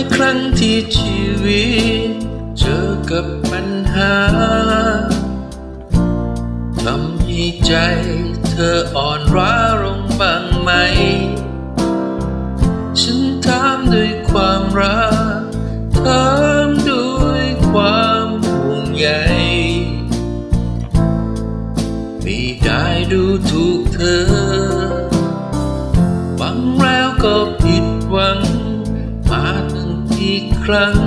ายครั้งที่ชีวิต เจอกับปัญหาทำให้ใจเธออ่อนร้าลงบ้างไหม ฉันถามด้วยความรักถามด้วยความห่วงใยไม่ได้ดูถูกเธอ หวังแล้วก็ผิดหวัง รั้ง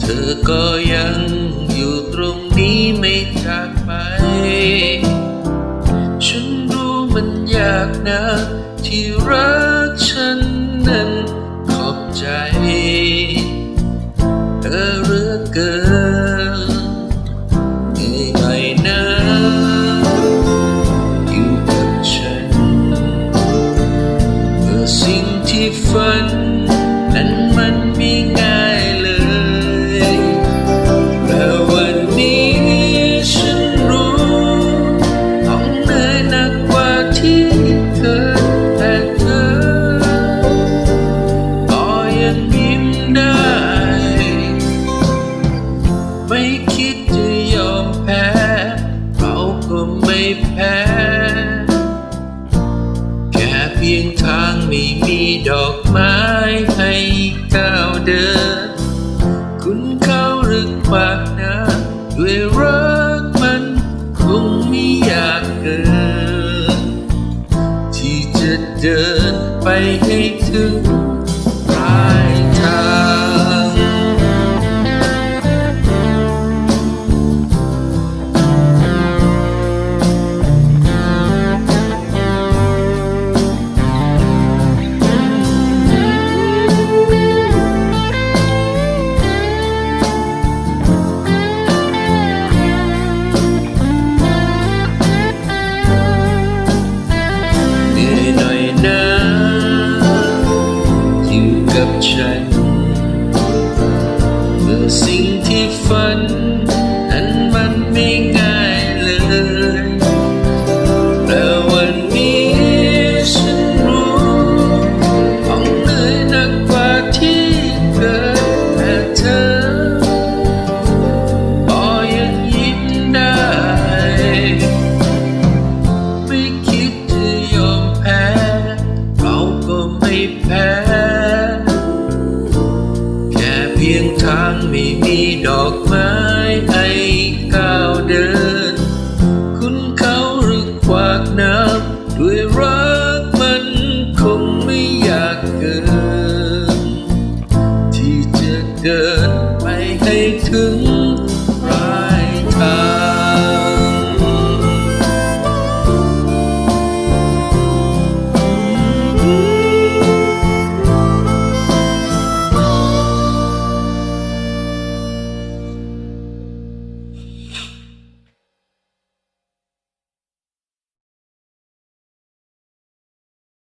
เธอก็ยังอยู่ตรงนี้ไม่จากไป ฉันรู้มันยากนะที่รัก ดอกไม้ให้ก้าวเดิน คุณเข้าลึกมากนะด้วยรักมันคงไม่อยากเกิน ที่จะเดินไปให้ถึงปลาย เหนื่อยหน่อยนะอยู่กับฉันเมื่อสิ่งที่ฝัน ข้างไม่มีดอกไม้ให้ก้าวเดิน คุณเขาหรือควากนับด้วยรักมันคงไม่อยากเกิน ที่จะเดินไปให้ถึง